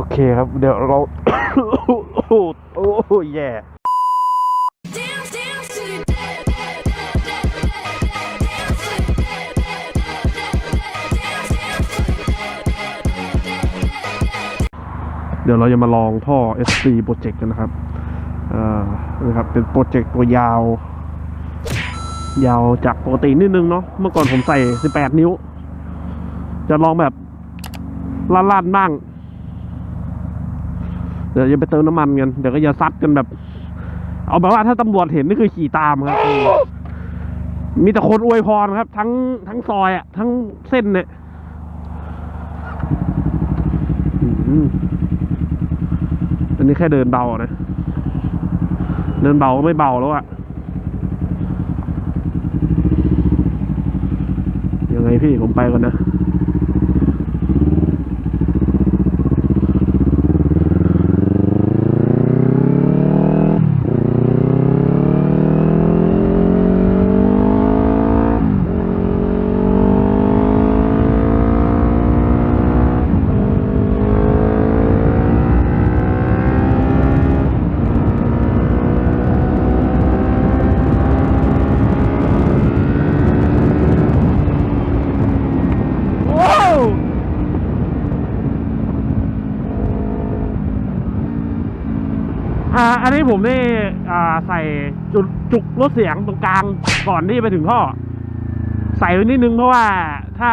โอเคครับ เดี๋ยวเราโอ้โหโอ้โหแย่ เดี๋ยวเราจะมาลองท่อ SC Project กันนะครับเอ่อนะครับ เป็นโปรเจกต์ตัวยาว ยาวจากปกตินิดนึงเนาะ เมื่อก่อนผมใส่ 18 นิ้ว จะลองแบบลาดๆบ้าง เดี๋ยวจะไปเติมน้ำมันกันเดี๋ยวก็จะซัดกันแบบ เอาแบบว่าถ้าตำรวจเห็นนี่คือขี่ตามครับ มีแต่คนอวยพรครับ ทั้งทั้งซอยอะ ทั้งเส้นเนี่ยอืมอันนี้แค่เดินเบานะ เดินเบาก็ไม่เบาแล้วอะยังไงพี่ผมไปก่อนนะ ว้าว อ่า อั นนี้ผมนี่ใส่จุดจุกรถเสียงตรงกลางก่อนที่ไปถึงท่อ ใส่ไว้นิดนึงเพราะว่าถ้า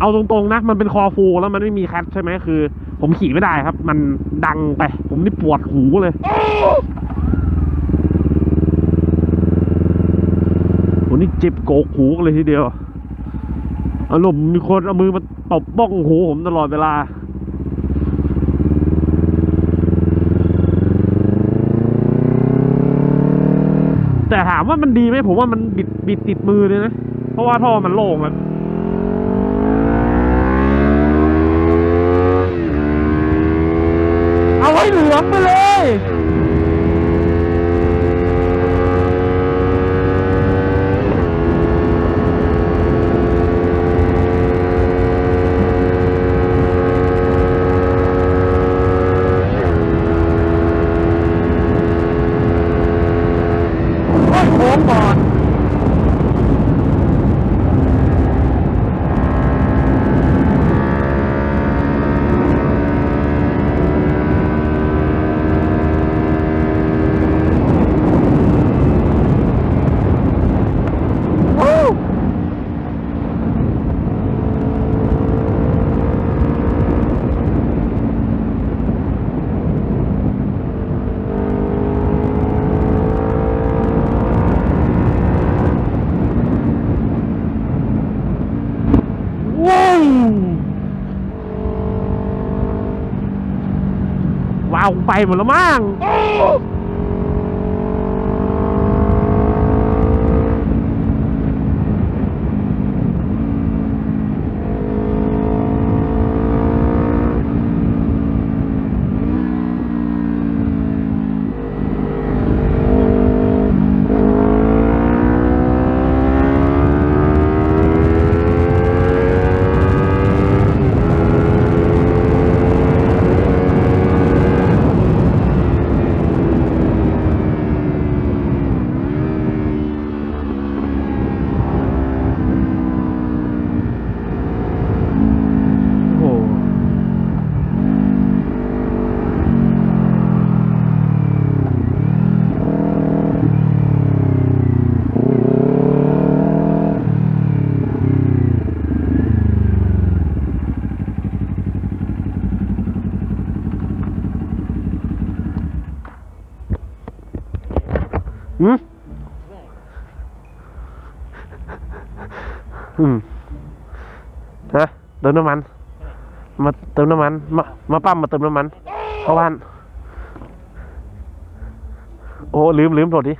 เอาตรงๆนะ มันเป็นคอฟูแล้วมันไม่มีแคทใช่ไหมคือ ผมขี่ไม่ได้ครับ มันดังไป ผมนี่ปวดหูเลยโหนี่เจ็บโกกหูเลยทีเดียวอารมณ์มีคนเอามือมาตบบ้องหูผมตลอดเวลา แต่ถามว่ามันดีไหมผมว่ามันบิดบิดติดมือเลยนะ เพราะว่าท่อมันโล่งอะเอาไว้เหลืองไปเลย โอ้ยโค้งก่อน วู้ว้าว เอาไปหมดแล้วมั้ง โอ้โหหืมอืมฮะเติมน้ำมัน มาเติมน้ำมัน มามาปั๊มมาเติมน้ำมันเข้าบ้าน โอ้ลืมลืมโทษดิ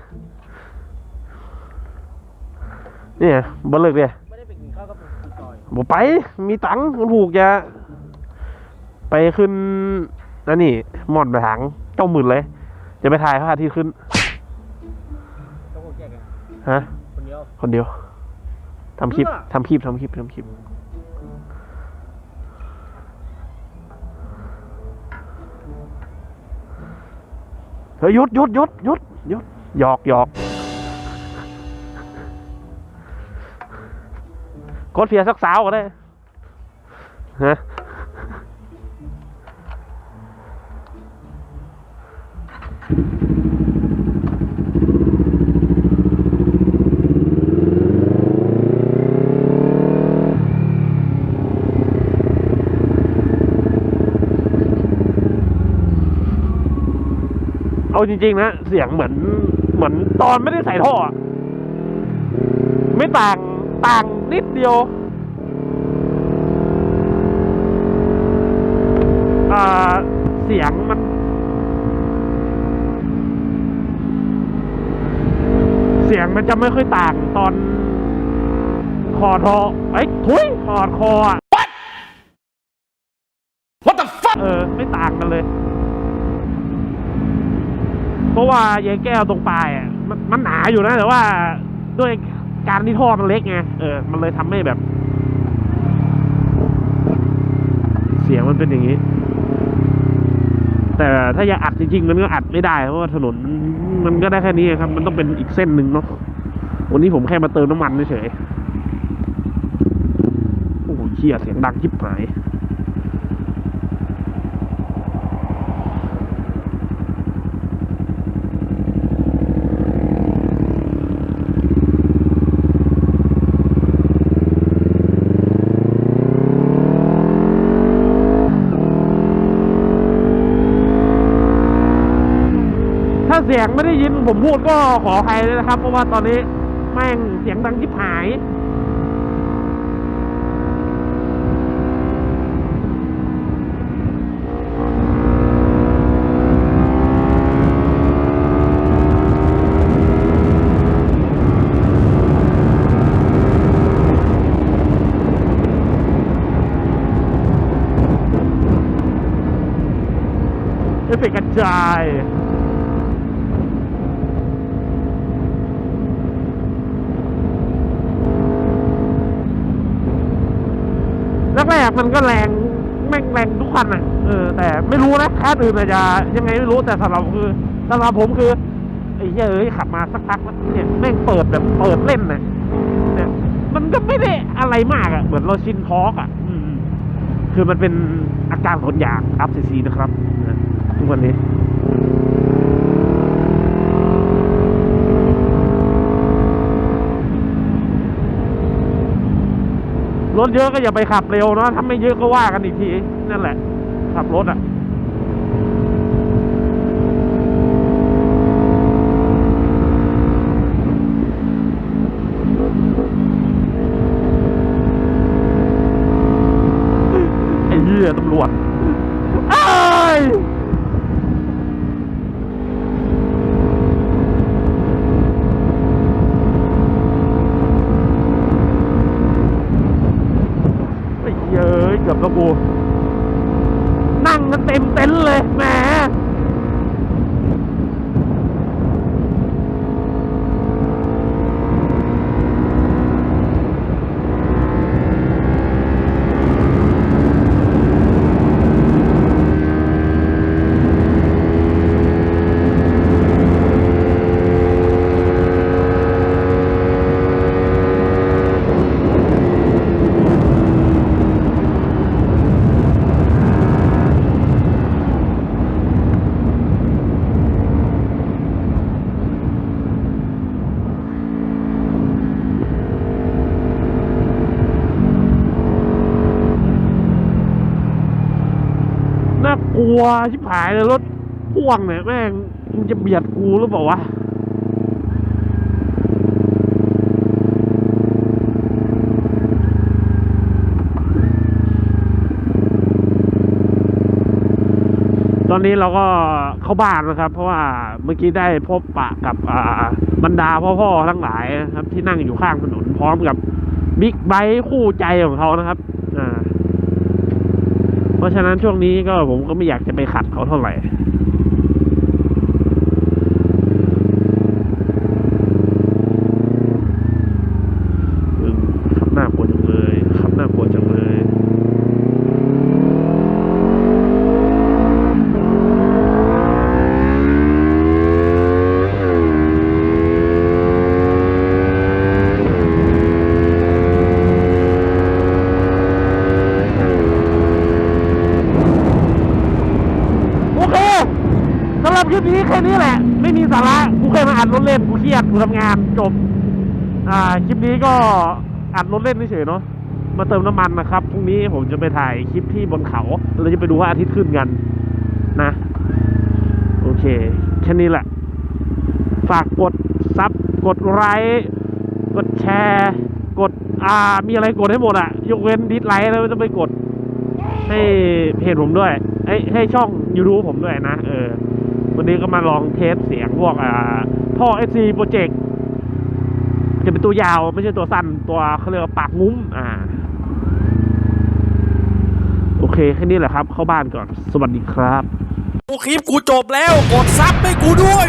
นี่ไงบ่เลิกเลยไม่ได้ไปกินข้าวกับคุณจอยบ่ไป มีตังค์มันผูกจะไปขึ้นนั่นนี่หมอนไปหางเจ้าหมื่นเลย จะไปถ่ายพระอาทิตย์ขึ้นต้องแยกกันฮะ คนเดียว คนเดียวทำคลิปเพื่อทำคลิปทำคลิปทำคลิป เฮ้ยหยุดหยุดหยุดหยุดหยุดหยอกหยอกกดเฟียสักสาวก็ได้ฮะ เอาจริง ๆ นะ เสียงเหมือนเหมือนตอนไม่ได้ใส่ท่ออะไม่ต่างต่างนิดเดียว อ่า เสียงมันเสียงมันจะไม่ค่อยต่างตอนคอทอไอ้ยทุยถอดคออะ What What the fuck เออ ไม่ต่างกันเลย เพราะว่ายายแก้วตรงปลายอะมันมันหนาอยู่นะ แต่ว่าด้วยการที่ท่อมันเล็กไงเออ มันเลยทำให้แบบ เสียงมันเป็นอย่างนี้ แต่ถ้าอยากอัดจริงๆ มันก็อัดไม่ได้ เพราะว่าถนนมันก็ได้แค่นี้ครับ มันต้องเป็นอีกเส้นหนึ่งเนาะวันนี้ผมแค่มาเติมน้ำมันเฉยโอ้โหเชี่ยเสียงดังชิบหาย เสียงไม่ได้ยินผมพูดก็ขออภัยเลยนะครับ เพราะว่าตอนนี้แม่งเสียงดังชิบหาย เอฟเฟกต์กระจาย แรกๆมันก็แรงแม่งแรงทุกคันอะเออแต่ไม่รู้นะคันอื่นอาจจะยังไงไม่รู้แต่สำหรับคือสำหรับผมคือไอ้เหี้ยเอ้ยขับมาสักพักแล้วเนี่ยแม่งเปิดแบบเปิดเล่นนะเนี่ยมันก็ไม่ได้อะไรมากอะ เหมือนเราชินทอกอะอืมคือมันเป็นอาการขนอยางอัพซีซีนะครับทุกวันนี้ รถเยอะก็อย่าไปขับเร็วเนาะถ้าไม่เยอะก็ว่ากันอีกที นั่นแหละ ขับรถอะอ้เหี้ยตำรวจเอ้ยไอ้เหี้ยเอ้ยเกือบแล้วกู นั่งกันเต็ม เต็นท์เกลัวชิบหายเลยรถพ่วงเนี่ยแม่งมันจะเบียดกูหรือเปล่าวะตอนนี้เราก็เข้าบ้านนะครับ เพราะว่าเมื่อกี้ได้พบปะกับอ่าบรรดาพ่อๆทั้งหลายนะครับ ที่นั่งอยู่ข้างถนนพร้อมกับบิ๊กไบค์คู่ใจของเขานะครับ ราะฉะนั้นช่วงนี้ก็ผมก็ไม่อยากจะไปขัดเขาเท่าไหร่ อืมขับหน้ากลัวจังเลยขับหน้ากลัวจังเลย เำคลิปนี้ แค่นี้แหละ ไม่มีสาระกูเคยมาอัดรถเล่นกูเครียดกูทำงานจบ อ่าคลิปนี้ก็อัดรถเล่นเฉยๆเนาะมาเติมน้ำมันนะครับพรุ่งนี้ผมจะไปถ่ายคลิปที่บนเขาเราจะไปดูว่าอาทิตย์ขึ้นกันนะ โอเค แค่นี้แหละ ฝากกดซับกดไลค์กดแชร์ กดอ่า มีอะไรกดให้หมดอะยกเว้นดิสไลค์แล้วจะไปกด ให้เพจผมด้วยให้ให้ช่อง YouTube ผมด้วยนะ เออ วันนี้ก็มาลองเทสเสียงพวกอ่าท่อ SC Project จะเป็นตัวยาวไม่ใช่ตัวสั้นตัวเขาเรียกว่าปากงุ้มอ่า โอเค แค่นี้แหละครับ เข้าบ้านก่อน สวัสดีครับคลิปกูจบแล้ว กดซับให้กูด้วย